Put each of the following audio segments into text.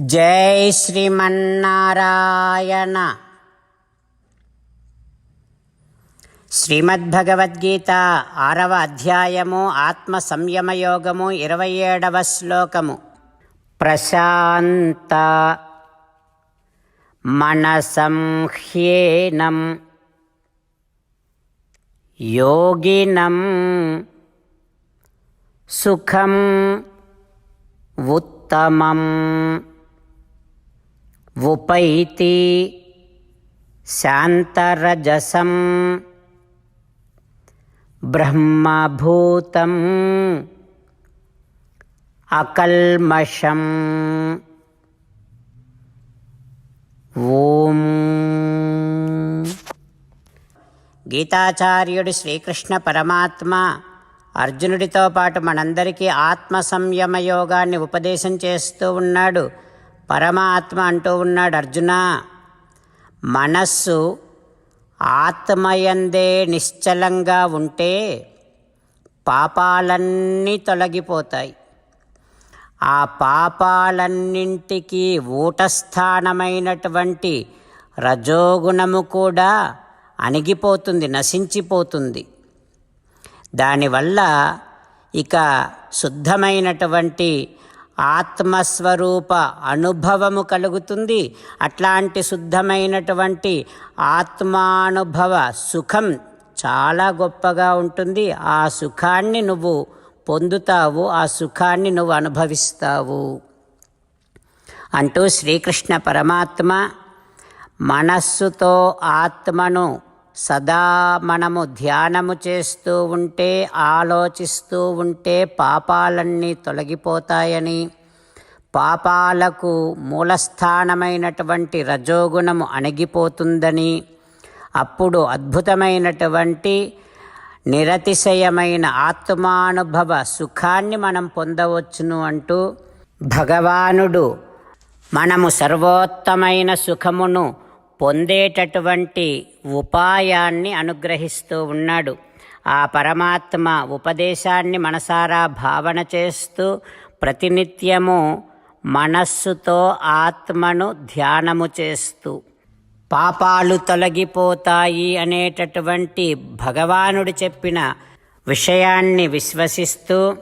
జై శ్రీమన్నారాయణ. శ్రీమద్భగవద్గీత ఆరవ అధ్యాయము ఆత్మ సంయమయోగము ఇరవై ఏడవ శ్లోకము. ప్రశాంత మనసంహ్యేనం యోగినం సుఖం ఉత్తమం. ఉపైతి శాంతరజసం బ్రహ్మభూతం అకల్మషం. ఓం. గీతాచార్యుడు శ్రీకృష్ణ పరమాత్మ అర్జునుడితో పాటు మనందరికీ ఆత్మ సంయమ యోగాన్ని ఉపదేశం చేస్తూ ఉన్నాడు. పరమాత్మ అంటూ ఉన్నాడు అర్జున. మనస్సు ఆత్మయందే నిశ్చలంగా ఉంటే పాపాలన్నీ తొలగిపోతాయి. ఆ పాపాలన్నింటికీ ఊటస్థానమైనటువంటి రజోగుణము కూడా అణిగిపోతుంది నశించిపోతుంది. దానివల్ల ఇక శుద్ధమైనటువంటి ఆత్మస్వరూప అనుభవము కలుగుతుంది. అట్లాంటి శుద్ధమైనటువంటి ఆత్మానుభవ సుఖం చాలా గొప్పగా ఉంటుంది. ఆ సుఖాన్ని నువ్వు పొందుతావు ఆ సుఖాన్ని నువ్వు అనుభవిస్తావు. అంటూ శ్రీకృష్ణ పరమాత్మ మనస్సుతో ఆత్మను సదా మనము ధ్యానము చేస్తూ ఉంటే ఆలోచిస్తూ ఉంటే పాపాలన్నీ తొలగిపోతాయని. పాపాలకు మూలస్థానమైనటువంటి రజోగుణము అణిగిపోతుందని. అప్పుడు అద్భుతమైనటువంటి నిరతిశయమైన ఆత్మానుభవ సుఖాన్ని మనం పొందవచ్చును అంటూ భగవానుడు మనము సర్వోత్తమైన సుఖమును పొందేటటువంటి ఉపాయాన్ని అనుగ్రహిస్తూ ఉన్నాడు. ఆ పరమాత్మ ఉపదేశాన్ని మనసారా భావన చేస్తూ ప్రతినిత్యము మనస్సుతో ఆత్మను ధ్యానము చేస్తూ పాపాలు తొలగిపోతాయి అనేటటువంటి భగవానుడు చెప్పిన విషయాన్ని విశ్వసిస్తూ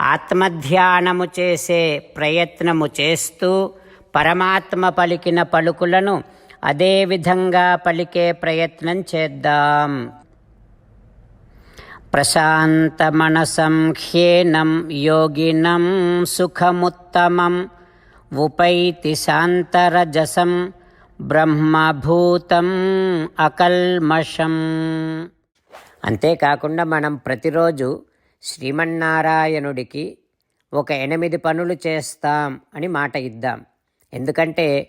ఆత్మధ్యానము చేసే ప్రయత్నము చేస్తూ పరమాత్మ పలికిన పలుకులను అదే విధంగా పలికే ప్రయత్నం చేద్దాం. ప్రశాంతమనసం హ్యేనం యోగినం సుఖముత్తమం ఉపైతి శాంతరజసం బ్రహ్మభూతం అకల్మషం. అంతేకాకుండా మనం ప్రతిరోజు శ్రీమన్నారాయణుడికి ఒక ఎనిమిది పనులు చేస్తాం అని మాట ఇద్దాం. ఎందుకంటే